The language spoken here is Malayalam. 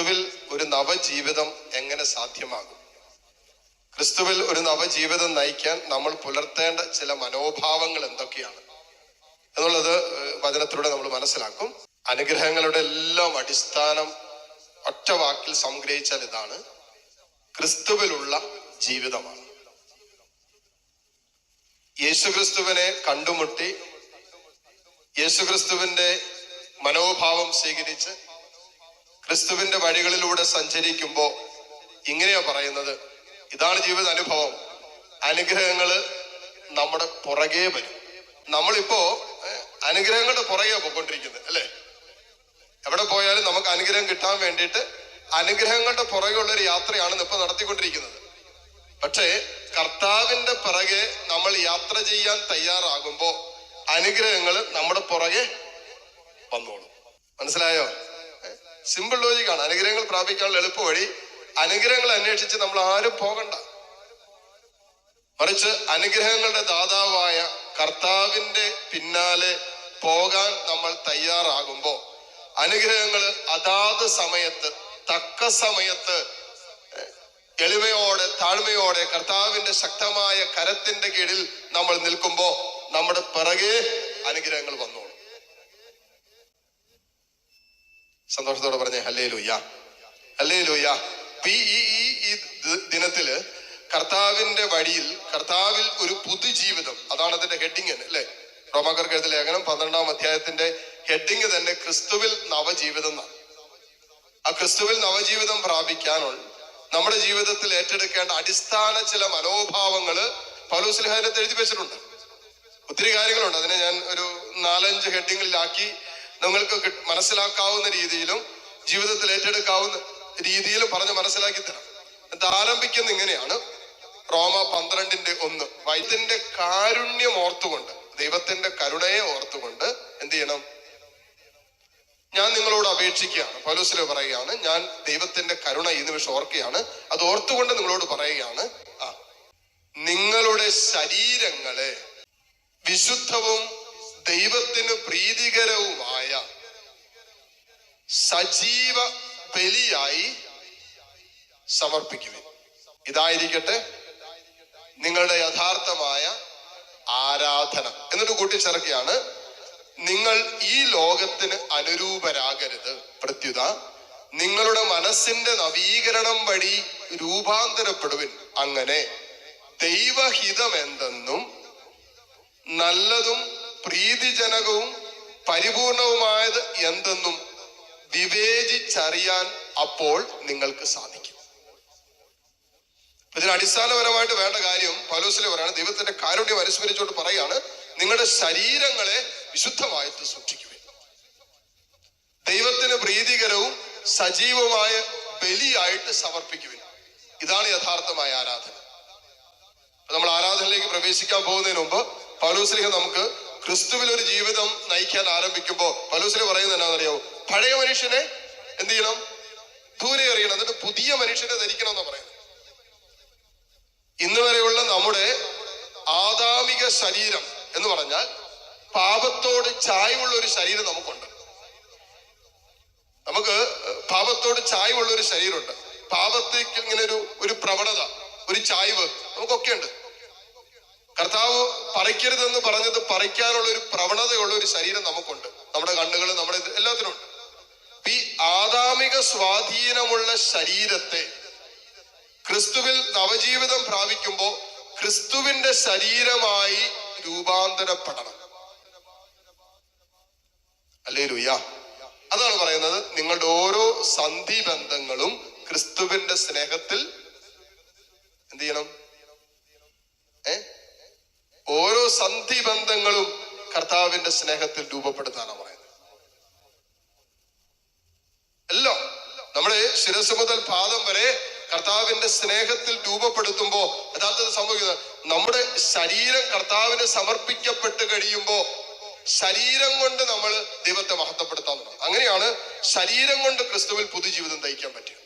ക്രിസ്തുവിൽ ഒരു നവജീവിതം എങ്ങനെ സാധ്യമാകും? ക്രിസ്തുവിൽ ഒരു നവജീവിതം നയിക്കാൻ നമ്മൾ പുലർത്തേണ്ട ചില മനോഭാവങ്ങൾ എന്തൊക്കെയാണ്? എന്നുള്ളത് വചനത്തിലൂടെ നമ്മൾ മനസ്സിലാക്കും. അനുഗ്രഹങ്ങളുടെ എല്ലാം അടിസ്ഥാനം ഒറ്റ വാക്കിൽ സംഗ്രഹിച്ചാൽ ഇതാണ്. ക്രിസ്തുവിലുള്ള ജീവിതമാണ്. യേശുക്രിസ്തുവിനെ കണ്ടുമുട്ടി യേശുക്രിസ്തുവിന്റെ മനോഭാവം സ്വീകരിച്ച് ക്രിസ്തുവിന്റെ വഴികളിലൂടെ സഞ്ചരിക്കുമ്പോ ഇങ്ങനെയാ പറയുന്നത്. ഇതാണ് ജീവിത അനുഭവം അനുഗ്രഹങ്ങൾ നമ്മുടെ പുറകെ വരും. നമ്മളിപ്പോ അനുഗ്രഹങ്ങളുടെ പുറകെ പോയിക്കൊണ്ടിരിക്കുന്നത് അല്ലേ? എവിടെ പോയാലും നമുക്ക് അനുഗ്രഹം കിട്ടാൻ വേണ്ടിയിട്ട് അനുഗ്രഹങ്ങളുടെ പുറകെയുള്ള ഒരു യാത്രയാണ് ഇപ്പൊ നടത്തിക്കൊണ്ടിരിക്കുന്നത്. പക്ഷേ കർത്താവിന്റെ പിറകെ നമ്മൾ യാത്ര ചെയ്യാൻ തയ്യാറാകുമ്പോ അനുഗ്രഹങ്ങൾ നമ്മുടെ പുറകെ വന്നോളും. മനസ്സിലായോ? സിമ്പിൾ ലോജിക്കാണ് അനുഗ്രഹങ്ങൾ പ്രാപിക്കാനുള്ള എളുപ്പ വഴി അനുഗ്രഹങ്ങൾ അന്വേഷിച്ച് നമ്മൾ ആരും പോകണ്ട. മറിച്ച് അനുഗ്രഹങ്ങളുടെ ദാതാവായ കർത്താവിന്റെ പിന്നാലെ പോകാൻ നമ്മൾ തയ്യാറാകുമ്പോൾ അനുഗ്രഹങ്ങൾ അതാത് സമയത്ത് തക്ക സമയത്ത് എളിമയോടെ താഴ്മയോടെ കർത്താവിന്റെ ശക്തമായ കരത്തിന്റെ കീഴിൽ നമ്മൾ നിൽക്കുമ്പോൾ നമ്മുടെ പിറകെ അനുഗ്രഹങ്ങൾ വന്നോളും. സന്തോഷത്തോടെ പറഞ്ഞേ ഹല്ലേ ലൂയ്യ ഹല്ലേ ലൂയ്യ ഈ ദിനത്തിൽ കർത്താവിന്റെ വഴിയിൽ കർത്താവിൽ ഒരു പുതുജീവിതം അതാണ് അതിന്റെ ഹെഡിങ് അല്ലേ? റോമാക്കർക്ക് എഴുതിയ ലേഖനം പന്ത്രണ്ടാം അധ്യായത്തിന്റെ ഹെഡിങ് തന്നെ ക്രിസ്തുവിൽ നവജീവിതം എന്നാണ്. ആ ക്രിസ്തുവിൽ നവജീവിതം പ്രാപിക്കാനുള്ള നമ്മുടെ ജീവിതത്തിൽ ഏറ്റെടുക്കേണ്ട അടിസ്ഥാന ചില മനോഭാവങ്ങൾ പൗലോസ്ലിഹാനത്ത് എഴുതി വെച്ചിട്ടുണ്ട്. ഒത്തിരി കാര്യങ്ങളുണ്ട്. അതിനെ ഞാൻ ഒരു നാലഞ്ച് ഹെഡിങ്ങിലാക്കി നിങ്ങൾക്ക് മനസ്സിലാക്കാവുന്ന രീതിയിലും ജീവിതത്തിൽ ഏറ്റെടുക്കാവുന്ന രീതിയിലും പറഞ്ഞ് മനസ്സിലാക്കി തരാം. ഇത് ആരംഭിക്കുന്ന ഇങ്ങനെയാണ്. റോമ പന്ത്രണ്ടിന്റെ ഒന്ന്. വൈദ്യന്റെ കാരുണ്യം ഓർത്തുകൊണ്ട് ദൈവത്തിന്റെ കരുണയെ ഓർത്തുകൊണ്ട് എന്ത് ചെയ്യണം? ഞാൻ നിങ്ങളോട് അപേക്ഷിക്കുകയാണ്. പൗലോസിലെ പറയുകയാണ് ഞാൻ ദൈവത്തിന്റെ കരുണ ഈ നിമിഷം ഓർക്കുകയാണ്. അത് ഓർത്തുകൊണ്ട് നിങ്ങളോട് പറയുകയാണ്. ആ നിങ്ങളുടെ ശരീരങ്ങളെ വിശുദ്ധവും ദൈവത്തിന് പ്രീതികരവുമായ സജീവ ബലിയായി സമർപ്പിക്കുവിൻ. ഇതായിരിക്കട്ടെ നിങ്ങളുടെ യഥാർത്ഥമായ ആരാധന. എന്നിട്ട് കൂട്ടിച്ചേർക്കുകയാണ് നിങ്ങൾ ഈ ലോകത്തിന് അനുരൂപരാകരുത്. പ്രത്യുത നിങ്ങളുടെ മനസ്സിന്റെ നവീകരണം വഴി രൂപാന്തരപ്പെടുവിൻ. അങ്ങനെ ദൈവഹിതം എന്തെന്നും നല്ലതും പ്രീതിജനകവും പരിപൂർണവുമായത് എന്തെന്നും വിവേചിച്ചറിയാൻ അപ്പോൾ നിങ്ങൾക്ക് സാധിക്കും. ഇതിന് അടിസ്ഥാനപരമായിട്ട് വേണ്ട കാര്യം പൗലോസിലെ പറയാണ് ദൈവത്തിന്റെ കാരുണ്യം അനുസ്മരിച്ചുകൊണ്ട് പറയാണ് നിങ്ങളുടെ ശരീരങ്ങളെ വിശുദ്ധമായിട്ട് സൂക്ഷിക്കുക ദൈവത്തിന് പ്രീതികരവും സജീവമായ ബലിയായിട്ട് സമർപ്പിക്കുവിൻ. ഇതാണ് യഥാർത്ഥമായ ആരാധന. നമ്മൾ ആരാധനയിലേക്ക് പ്രവേശിക്കാൻ പോകുന്നതിന് മുമ്പ് പൗലോസ്ലിഹ നമുക്ക് ക്രിസ്തുവിൽ ഒരു ജീവിതം നയിക്കാൻ ആരംഭിക്കുമ്പോ പൗലോസ്ലിഹ പറയുന്നത് എന്നാണെന്നറിയോ പഴയ മനുഷ്യനെ എന്ത് ചെയ്യണം? ദൂരെ എറിയണം. എന്നിട്ട് പുതിയ മനുഷ്യനെ ധരിക്കണം എന്നാ പറയുന്നത്. ഇന്ന് വരെയുള്ള നമ്മുടെ ആദാമിക ശരീരം എന്ന് പറഞ്ഞാൽ പാപത്തോട് ചായ്വുള്ള ഒരു ശരീരം നമുക്കുണ്ട്. നമുക്ക് പാപത്തോട് ചായ്വുള്ള ഒരു ശരീരമുണ്ട്. പാപത്തേക്ക് ഇങ്ങനെ ഒരു ഒരു പ്രവണത ഒരു ചായ്വ് നമുക്കൊക്കെ ഉണ്ട് കർത്താവ് പറിക്കരുതെന്ന് പറഞ്ഞത് പറിക്കാനുള്ള ഒരു പ്രവണതയുള്ള ഒരു ശരീരം നമുക്കുണ്ട്. നമ്മുടെ കണ്ണുകൾ നമ്മുടെ എല്ലാത്തിനും ഉണ്ട്. ഈ ആദാമിക സ്വാധീനമുള്ള ശരീരത്തെ ക്രിസ്തുവിൽ നവജീവിതം പ്രാപിക്കുമ്പോൾ ക്രിസ്തുവിന്റെ ശരീരമായി രൂപാന്തരപ്പെടണം. അല്ലേ ലുയ്യ അതാണ് പറയുന്നത് നിങ്ങളുടെ ഓരോ സന്ധി ബന്ധങ്ങളും ക്രിസ്തുവിന്റെ സ്നേഹത്തിൽ എന്ത് ചെയ്യണം? ഏ? ഓരോ സന്ധി ബന്ധങ്ങളും കർത്താവിന്റെ സ്നേഹത്തിൽ രൂപപ്പെടുത്താനാണ് പറയുന്നത്. എല്ലാം നമ്മുടെ ശിരസ് മുതൽ പാദം വരെ കർത്താവിന്റെ സ്നേഹത്തിൽ രൂപപ്പെടുത്തുമ്പോ യഥാർത്ഥത്തിൽ സംഭവിക്കുന്നത് നമ്മുടെ ശരീരം കർത്താവിന് സമർപ്പിക്കപ്പെട്ട് കഴിയുമ്പോ ശരീരം കൊണ്ട് നമ്മൾ ദൈവത്തെ മഹത്വപ്പെടുത്താൻ അങ്ങനെയാണ് ശരീരം കൊണ്ട് ക്രിസ്തുവിൽ പുതുജീവിതം തയ്ക്കാൻ പറ്റുക.